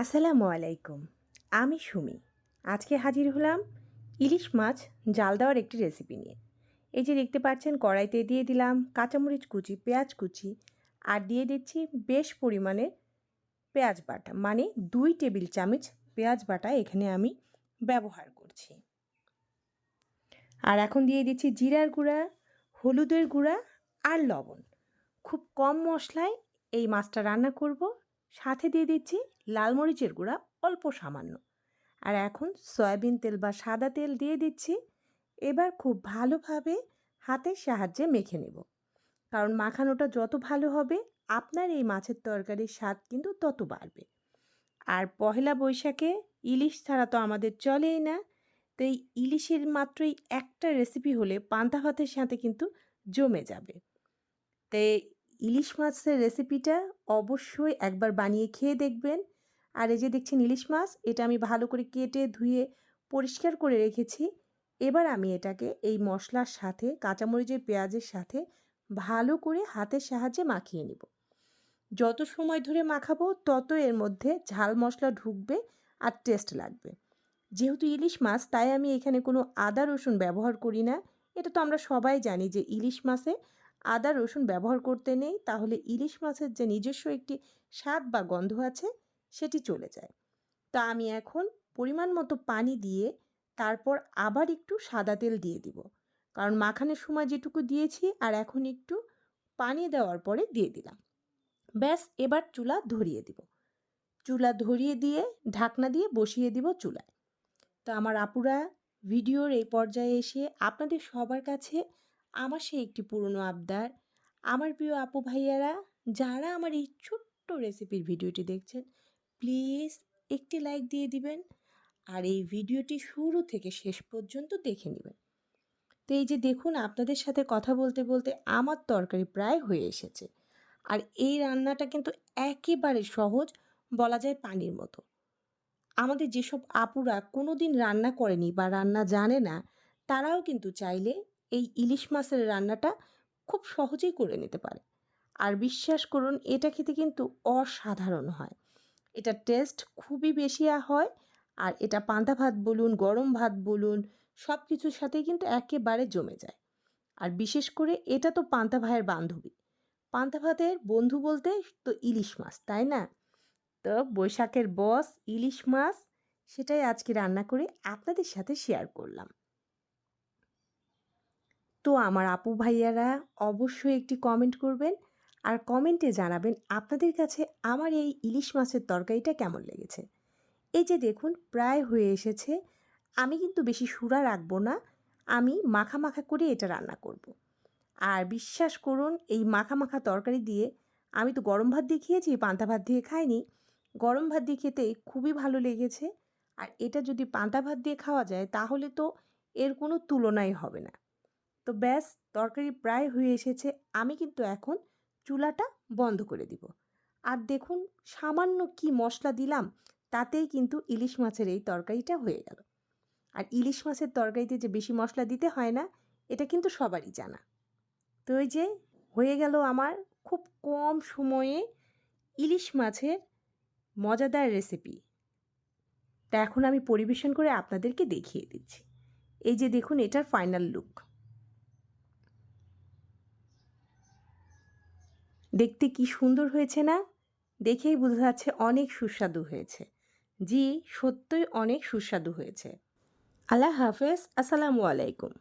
আসসালামু আলাইকুম, আমি সুমি। আজকে হাজির হলাম ইলিশ মাছ জাল দেওয়ার একটি রেসিপি নিয়ে। এই যে দেখতে পাচ্ছেন, কড়াইতে দিয়ে দিলাম কাঁচামরিচ কুচি, পেঁয়াজ কুচি আর দিয়ে দিচ্ছি বেশ পরিমাণে পেঁয়াজ বাটা। মানে দুই টেবিল চামচ পেঁয়াজ বাটা এখানে আমি ব্যবহার করছি। আর এখন দিয়ে দিচ্ছি জিরার গুঁড়া, হলুদের গুঁড়া আর লবণ। খুব কম মশলায় এই মাছটা রান্না করব। সাথে দিয়ে দিচ্ছি লাল মরিচের গুঁড়া, অল্প সামান্য। আর এখন সয়াবিন তেল বা সাদা তেল দিয়ে দিচ্ছি। এবার খুব ভালোভাবে হাতের সাহায্যে মেখে নেব। কারণ মাখানোটা যত ভালো হবে, আপনার এই মাছের তরকারির স্বাদ কিন্তু তত বাড়বে। আর পহেলা বৈশাখে ইলিশ ছাড়া তো আমাদের চলেই না। তো এই ইলিশের মাত্রই একটা রেসিপি হলে পান্তা ভাতের সাথে কিন্তু জমে যাবে। তো ইলিশ মাছের রেসিপিটা অবশ্যই একবার বানিয়ে খেয়ে দেখবেন। আর এই যে দেখছেন ইলিশ মাছ, এটা আমি ভালো করে কেটে, ধুয়ে, পরিষ্কার করে রেখেছি। এবার আমি এটাকে এই মশলার সাথে, কাঁচামরিচের পেঁয়াজের সাথে ভালো করে হাতের সাহায্যে মাখিয়ে নিব। যত সময় ধরে মাখাবো, তত এর মধ্যে ঝাল মশলা ঢুকবে আর টেস্ট লাগবে। যেহেতু ইলিশ মাছ, তাই আমি এখানে কোনো আদা রসুন ব্যবহার করি না। এটা তো আমরা সবাই জানি যে ইলিশ মাছে আদা, রসুন ব্যবহার করতে নেই, তাহলে ইলিশ মাছের যে নিজস্ব একটি স্বাদ বা গন্ধ আছে, সেটি চলে যায়। তা আমি এখন পরিমাণ মতো পানি দিয়ে তারপর আবার একটু সাদা তেল দিয়ে দিব। কারণ মাখানোর সময় যেটুকু দিয়েছি, আর এখন একটু পানি দেওয়ার পরে দিয়ে দিলাম। ব্যাস, এবার চুলা ধরিয়ে দিব। চুলা ধরিয়ে দিয়ে ঢাকনা দিয়ে বসিয়ে দিব চুলায়। তো আমার আপুরা, ভিডিওর এই পর্যায়ে এসে আপনাদের সবার কাছে আমার সেই একটি পুরনো আবদার। আমার প্রিয় আপু ভাইয়ারা, যারা আমার এই ছোট্ট রেসিপির ভিডিওটি দেখছেন প্লিজ একটি লাইক দিয়ে দিবেন আর এই ভিডিওটি শুরু থেকে শেষ পর্যন্ত দেখে নেবেন। তো এই যে দেখুন, আপনাদের সাথে কথা বলতে বলতে আমার তরকারি প্রায় হয়ে এসেছে। আর এই রান্নাটা কিন্তু একেবারে সহজ, বলা যায় পানির মতো। আমাদের যেসব আপুরা কোনো দিন রান্না করেনি বা রান্না জানে না, তারাও কিন্তু চাইলে এই ইলিশ মাছের রান্নাটা খুব সহজেই করে নিতে পারে। আর বিশ্বাস করুন, এটা খেতে কিন্তু অসাধারণ হয়। এটা টেস্ট খুবই বেশি হয়, আর এটা পান্তা ভাত বলুন, গরম ভাত বলুন সব কিছুর সাথেই কিন্তু একেবারে জমে যায়। আর বিশেষ করে এটা তো পান্তা ভাইয়ের বান্ধবী। পান্তা ভাতের বন্ধু বলতে তো ইলিশ মাছ, তাই না? তো বৈশাখের বস ইলিশ মাছ, সেটাই আজকে রান্না করে আপনাদের সাথে শেয়ার করলাম। তো আমার আপু ভাইয়ারা অবশ্যই একটি কমেন্ট করবেন। আর কমেন্টে জানাবেন আপনাদের কাছে আমার এই ইলিশ মাছের তরকারিটা কেমন লেগেছে। এই যে দেখুন, প্রায় হয়ে এসেছে। আমি কিন্তু বেশি সুরা রাখব না। আমি মাখা মাখা করে এটা রান্না করব। আর বিশ্বাস করুন, এই মাখা মাখা তরকারি দিয়ে আমি তো গরম ভাত দিয়ে খেয়েছি, পান্তা ভাত দিয়ে খাইনি। গরম ভাত দিয়ে খেতে খুবই ভালো লেগেছে। আর এটা যদি পান্তা ভাত দিয়ে খাওয়া যায়, তাহলে তো এর কোনো তুলনাই হবে না। তো ব্যাস, তরকারি প্রায় হয়ে এসেছে। আমি কিন্তু এখন চুলাটা বন্ধ করে দিব। আর দেখুন, সামান্য কি মশলা দিলাম, তাতেই কিন্তু ইলিশ মাছের এই তরকারিটা হয়ে গেল। আর ইলিশ মাছের তরকারিতে যে বেশি মশলা দিতে হয় না, এটা কিন্তু সবারই জানা। তো ওই যে, হয়ে গেল আমার খুব কম সময়ে ইলিশ মাছের মজাদার রেসিপি। তা এখন আমি পরিবেশন করে আপনাদেরকে দেখিয়ে দিচ্ছি। এই যে দেখুন, এটার ফাইনাল লুক। দেখতে কি সুন্দর হয়েছে না? দেখেই বোঝা যাচ্ছে অনেক সুস্বাদু হয়েছে। জি, সত্যই অনেক সুস্বাদু হয়েছে। আল্লাহ হাফেজ, আসসালামু আলাইকুম।